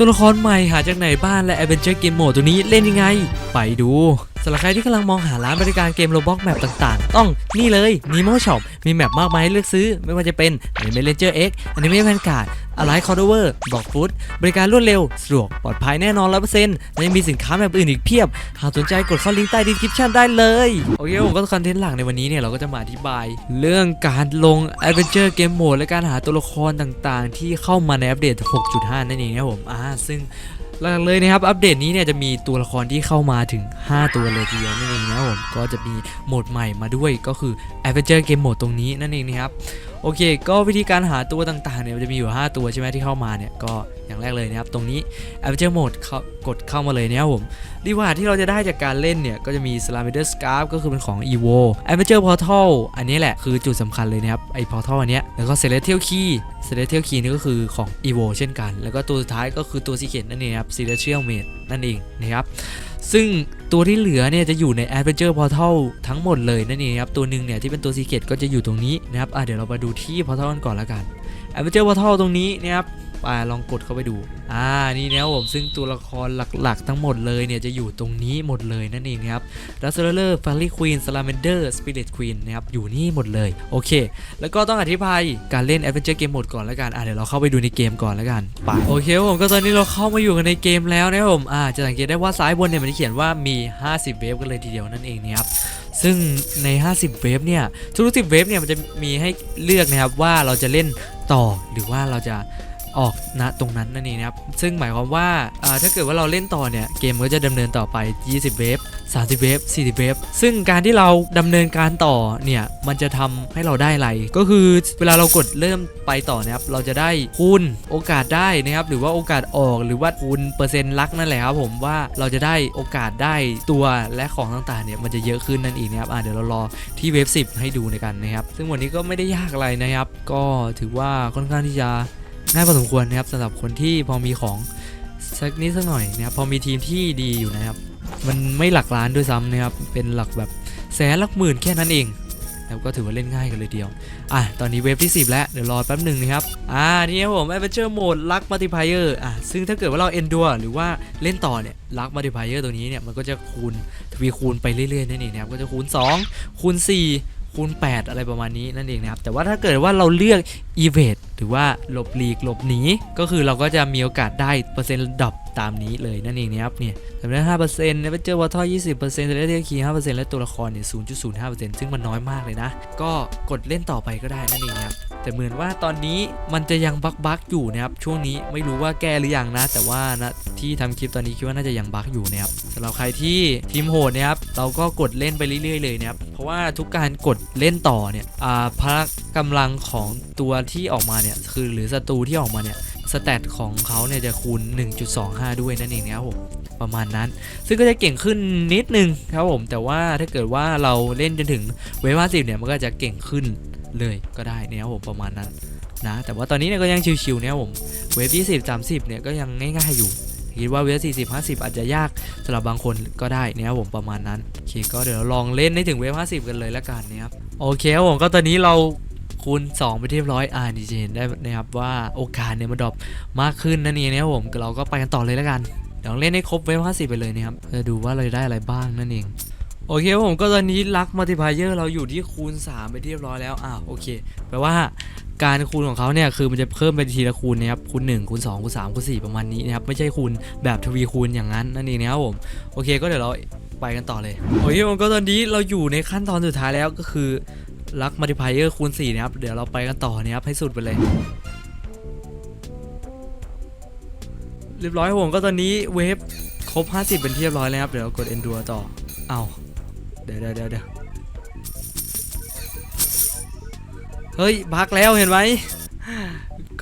ตัวละครใหม่หาจากไหนบ้านและ Adventure Game Mode ตัวนี้เล่นยังไง ไปดู สำหรับใครที่กำลังมองหาร้านบริการเกมโรบอกแมปต่างๆ ต้องนี่เลย Nemo Shop มีแมปมากมายให้เลือกซื้อ ไม่ว่าจะเป็น Anime Ranger X Anime Vanguard Allied c o r d o v e r บอกฟุตบริการรวดเร็ว สะดวก ปลอดภัยแน่นอน100%และยังมีสินค้าแบบอื่นอีกเพียบ หากสนใจกดเข้าลิงก์ใต้ดีคริปชันได้เลย โอเคผมก็คอนเทนต์หลักในวันนี้เนี่ย เราก็จะมาอธิบาย เรื่องการลง Adventure Game Mode และการหาตัวละครต่างๆ ที่เข้ามาในอัปเดต 6.5 นั่นเองนะผมอ่าซึ่ง หลักๆเลยนะครับอัปเดตนี้เนี่ยจะมีตัวละครที่เข้ามาถึง 5 ตัวเลยทีเดียวนั่นเองนะครับผมก็จะมีโหมดใหม่มาด้วยก็คือ Adventure Game Mode ตรงนี้นั่นเองนะครับ โอเค ก็วิธีการหาตัวต่างๆเนี่ยมันจะมีอยู่ 5 ตัวใช่ไหมที่เข้ามาเนี่ยก็อย่างแรกเลยนะครับตรงนี้ Adventure Mode เข้ากดเข้ามาเลยนะครับผมรีวาร์ดที่เราจะได้จากการเล่นเนี่ยก็จะมี Salamander Scarf ก็คือเป็นของ EVO Adventure Portal อันนี้แหละคือจุดสำคัญเลยนะครับไอ้ Portal อันเนี้ยแล้วก็ Celestial Key Celestial Key นี่ก็คือของ EVO เช่นกัน แล้วก็ตัวสุดท้ายก็คือตัว Secret นั่นเองครับ Celestial Mage นั่นเองนะครับ ซึ่งตัวที่เหลือเนี่ยจะอยู่ใน Adventure Portal ทั้งหมดเลยนั่นเองครับ ตัวหนึ่งเนี่ยที่เป็นตัวซีเกตก็จะอยู่ตรงนี้นะครับอะเดี๋ยวเรามาดูที่ Portal กันก่อนละกัน Adventure Portal ตรงนี้นะครับอ่าลองกดเข้าไปดู อ่า นี่นะครับผม ซึ่งตัวละครหลักๆ ทั้งหมดเลยเนี่ย จะอยู่ตรงนี้หมดเลยนั่นเองนะครับรัสเซอร์เลอร์ฟารี่ควีนซาลาเมนเดอร์สปิริตควีนนะครับ อยู่นี่หมดเลย โอเค แล้วก็ต้องอธิบายการเล่น Adventure Game Mode ก่อนแล้วกัน อ่าเดี๋ยวเราเข้าไปดูในเกมก่อนแล้วกันไปโอเคผมก็ตอนนี้เราเข้ามาอยู่กันในเกมแล้วนะครับผม อ่า จะสังเกตได้ว่าซ้ายบนเนี่ยมันจะเขียนว่ามี 50 เวฟกันเลยทีเดียวนั่นเองนะครับ ซึ่งใน 50 เวฟเนี่ยทุกๆ10เวฟเนี่ยมันจะมีให้เลือกนะครับว่าเราจะเล่นต่อหรือว่าเราจะ ออกณตรงนั้นนั่นเองนะครับ ซึ่งหมายความว่าถ้าเกิดว่าเราเล่นต่อเนี่ย เกมก็จะดำเนินต่อไป 20 เวฟ 30 เวฟ 40 เวฟ ซึ่งการที่เราดำเนินการต่อเนี่ย มันจะทำให้เราได้อะไร ก็คือเวลาเรากดเริ่มไปต่อนะครับ เราจะได้คูณโอกาสได้นะครับ หรือว่าโอกาสออก หรือว่าคูณเปอร์เซ็นต์ลักนั่นแหละครับผมว่าเราจะได้โอกาสได้ตัวและของต่างๆเนี่ยมันจะเยอะขึ้นนั่นเองนะครับเดี๋ยวเรารอที่เว็บ10 ให้ดูในกันนะครับ ซึ่งวันนี้ก็ไม่ได้ยากอะไรนะครับ ก็ถือว่าค่อนข้างที่จะ ง่ายพอสมควรนะครับสำหรับคนที่พอมีของสักนิดสักหน่อยนะครับพอมีทีมที่ดีอยู่นะครับ มันไม่หลักล้านด้วยซ้ำนะครับเป็นหลักแบบแสนหลักหมื่นแค่นั้นเองแล้วก็ถือว่าเล่นง่ายกันเลยเดียว อะ ตอนนี้เวฟที่ 10 แล้ว เดี๋ยวรอแป๊บหนึ่งนะครับ อ่า นี่ครับผม Adventure Mode ลัก Multiplier อะ ซึ่งถ้าเกิดว่าเรา Endure หรือว่าเล่นต่อเนี่ยลัก Multiplier ตัวนี้เนี่ย มันก็จะคูณทวีคูณไปเรื่อยๆนั่นเองนะครับ ก็จะคูณ 2 คูณ 4 คูณ 8 อะไรประมาณนี้นั่นเองนะครับ แต่ว่าถ้าเกิดว่าเราเลือกอีเว e หรือว่าหลบหลีกหลบหนี ก็คือเราก็จะมีโอกาสได้เปอร์เซ็นต์ดรอป ตามนี้เลยนั่นเองนะครับเนี่ยจำได้ห้าเปอร์เซ็นต์เจอวอทอยี่สิบเปอร์เซ็นต์แลเทียคีห้าเปอร์เซ็นต์และตัวละครเนี่ยศูนย์จุดศูนย์ห้าเปอร์เซ็นต์ซึ่งมันน้อยมากเลยนะ ก็กดเล่นต่อไปก็ได้นั่นเองครับแต่เหมือนว่าตอนนี้มันจะยังบักบักอยู่นะครับช่วงนี้ไม่รู้ว่าแก้หรือยังนะ แต่ว่านะที่ทำคลิปตอนนี้คิดว่าน่าจะยังบักอยู่นะครับสำหรับใครที่ทีมโหดนะครับเราก็กดเล่นไปเรื่อยๆเลยนะครับเพราะว่าทุกการกดเล่นต่อเนี่ยอ่าพละกำลังของตัวที่ออกมาเนี่ยคือหรือศัตรูที่ออกมาเนี่ย สแตทของเขาเนี่ยจะคูณ 1.25 ด้วยนั่นเองนะครับผมประมาณนั้น ซึ่งก็จะเก่งขึ้นนิดนึงครับผม แต่ว่าถ้าเกิดว่าเราเล่นจนถึงเวฟ50เนี่ยมันก็จะเก่งขึ้นเลยก็ได้นะครับผมประมาณนั้นนะ แต่ว่าตอนนี้เนี่ยก็ยังชิวๆนะครับผม เวฟ20 30เนี่ยก็ยังง่ายๆอยู่คิดว่าเวฟ40 50อาจจะยากสำหรับบางคนก็ได้นะครับผมประมาณนั้นโอเคก็เดี๋ยวเราลองเล่นให้ถึงเวฟ50กันเลยละกันนะครับโอเคครับผมก็ตอนนี้เรา คูณ 2 ไปเรียบร้อยอ่านี่จะเห็นได้นะครับว่าโอกาสเนี่ยมันดรอปมากขึ้นนั่นเองนะครับผมเราก็ไปกันต่อเลยละกันเดี๋ยวเล่นให้ครบเวฟ50ไปเลยนะครับจะดูว่าเราจะได้อะไรบ้างนั่นเองโอเคผมก็ตอนนี้ลักมัลติพายเออร์เราอยู่ที่คูณ 3 ไปเรียบร้อยแล้วอ่าโอเคแปลว่าการคูณของเขาเนี่ยคือมันจะเพิ่มไปทีละคูณนะครับคูณ1คูณ2คูณ3คูณ4ประมาณนี้นะครับไม่ใช่คูณแบบทวีคูณอย่างนั้นนั่นเองนะครับผมโอเคก็เดี๋ยวเราไปกันต่อเลยโอเคผมก็ตอนนี้เราอยู่ในขั้นตอนสุดท้ายแล้วก็คือ ลักมัลติพายเออร์คูณ4นะครับ เดี๋ยวเราไปกันต่อนะครับ ให้สุดไปเลย เรียบร้อยผมก็ตอนนี้เวฟครบ 50 เป็นที่เรียบร้อยแล้วครับ เดี๋ยวกด endure ต่อ เอาเดี๋ยวเดี๋ยวเดี๋ยวเดี๋ยวเฮ้ยบักแล้วเห็นไหม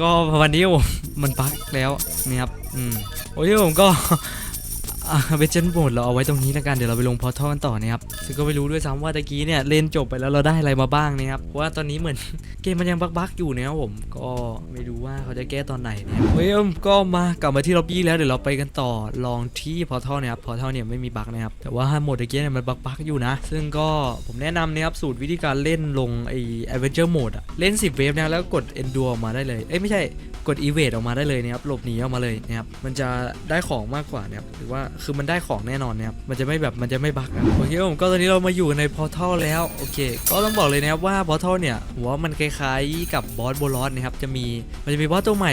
ก็วันนี้ผมมันบักแล้วนี่ครับ อืม โอ้ยผมก็ เวจเจนโหมดเราเอาไว้ตรงนี้แล้วกันเดี๋ยวเราไปลงพอทัลกันต่อนะครับซึ่งก็ไม่รู้ด้วยซ้ำว่าตะกี้เนี่ยเล่นจบไปแล้วเราได้อะไรมาบ้างนะครับเพราะว่าตอนนี้เหมือนเกมมันยังบักๆอยู่นะครับผมก็ไม่รู้ว่าเขาจะแก้ตอนไหนเนี่ยเฮ้ยก็มากลับมาที่ล็อบบี้แล้วเดี๋ยวเราไปกันต่อลองที่พอทัลเนี่ยครับพอทัลเนี่ยไม่มีบั๊กนะครับแต่ว่าโหมดตะกี้เนี่ยมันบักๆอยู่นะ ซึ่งก็ผมแนะนำนะครับสูตรวิธีการเล่นลงไอ้ Adventure Mode อะเล่น 10 เวฟนะแล้วกด Endure ออกมาได้เลยเอ้ยไม่ใช่ กดอีเวทออกมาได้เลยนะครับหลบหนีออกมาเลยนะครับมันจะได้ของมากกว่านะครับหรือว่าคือมันได้ของแน่นอนนะครับมันจะไม่แบบมันจะไม่บักนะโอเคครับผมก็ตอนนี้เรามาอยู่ในพอร์ทัลแล้วโอเค ก็ต้องบอกเลยนะครับว่าพอร์ทัลเนี่ยหัว่ามันคล้ายๆกับบอสโบลอสนะครับจะมีมันจะมีบอสตัวใหม่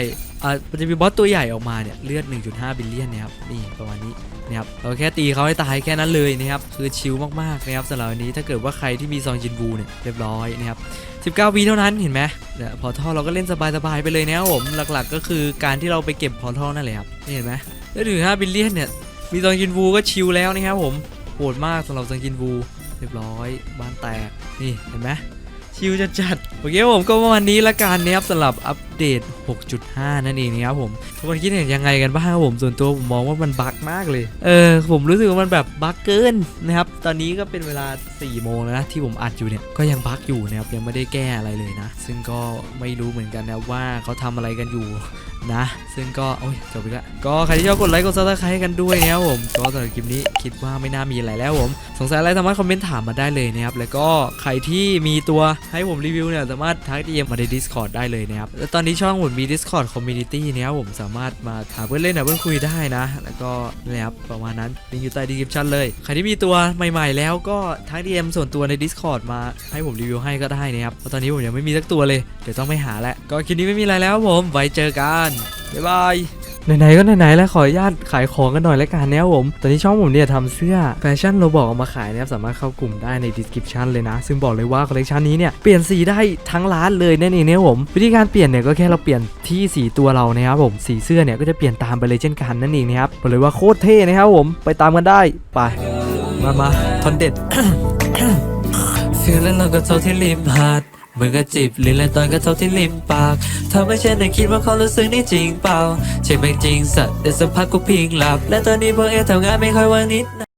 มันจะมีบอสตัวใหญ่ออกมาเนี่ยเลือด 1.5 บิลเลียนนะครับนี่ประมาณนี้นะครับเราแค่ตีเขาให้ตายแค่นั้นเลยนะครับคือชิลมากๆนะครับสำหรับวันนี้ถ้าเกิดว่าใครที่มีซองจินบูเนี่ยเรียบร้อยนะครับ19วีเท่านั้นเห็นไหมเนี่ยพอท่อเราก็เล่นสบายๆไปเลยนะครับผมหลักๆ ก็คือการที่เราไปเก็บพอท่อนั่นแหละครับนี่เห็นไหมแล้วถึง5บิลเลียนเนี่ยมีซองจินบูก็ชิลแล้วนะครับผมโหดมากสำหรับซองจินบูเรียบร้อยบ้านแตกนี่เห็นไหม ชิวจะจัดๆโอเคผมก็ประมาณนี้ละกันนะครับสำหรับอัปเดต 6.5 นั่นเองนะครับผมทุกคนคิดเห็นยังไงกันบ้างครับผมส่วนตัวผมมองว่ามันบั๊กมากเลย เออผมรู้สึกว่ามันแบบบั๊กเกินนะครับตอนนี้ก็เป็นเวลา 4 โมงแล้วนะที่ผมอัดอยู่เนี่ยก็ยังบั๊กอยู่นะครับยังไม่ได้แก้อะไรเลยนะ ซึ่งก็ไม่รู้เหมือนกันนะว่าเขาทำอะไรกันอยู่ นะ ซึ่งก็โอ้ยจบไปละก็ใครที่ชอบกดไลค์กดซับสไครต์กันด้วยนะครับผม ก็สำหรับคลิปนี้คิดว่าไม่น่ามีอะไรแล้วผม สงสัยอะไรสามารถคอมเมนต์ถามมาได้เลยนะครับ แล้วก็ใครที่มีตัวให้ผมรีวิวเนี่ยสามารถทักดีเอ็มมาใน Discord ได้เลยนะครับ แล้วตอนนี้ช่องผมมี Discord Community นะครับผมสามารถมาหาเพื่อนเล่นหาเพื่อนคุยได้นะ แล้วก็นะครับประมาณนั้นลิงก์อยู่ใต้ดีคริปชั่นเลย ใครที่มีตัวใหม่ๆ แล้วก็ทักดีเอ็มส่วนตัวใน Discord มาให้ผมรีวิวให้ก็ได้นะครับเพราะตอนนี้ผมยังไม่มีสักตัวเลยเดี๋ยวต้องไปหาแหละก็คลิปนี้ไม่มีอะไรแล้วผมไว้เจอกัน บ๊ายบายไหนๆก็ไหนๆแล้วขออนุญาตขายของกันหน่อยแล้วกันนะครับผมตอนนี้ช่องผมเนี่ยทำเสื้อแฟชั่นโรบอกเอามาขายนะครับสามารถเข้ากลุ่มได้ใน description เลยนะ ซึ่งบอกเลยว่าคอลเลกชันนี้เนี่ยเปลี่ยนสีได้ทั้งร้านเลยนั่นเองนะครับผมวิธีการเปลี่ยนเนี่ยก็แค่เราเปลี่ยนที่สีตัวเรานะครับผมสีเสื้อเนี่ยก็จะเปลี่ยนตามไปเลยเช่นกันนั่นเองนะครับบอกเลยว่าโคตรเท่นะครับผมไปตามกันได้ไปมามาทอนเด็ดฟีลแล้ว เหมือนกับจีบลิ้นและตอนก็เท่าที่ริมปากทำให้ฉันได้คิดว่าเขารู้สึกนี่จริงเปล่าเช็คแม่จริงสัตว์แต่สักพักก็พิงหลับ และตอนนี้พวกเอทำงานไม่ค่อยว่างนิด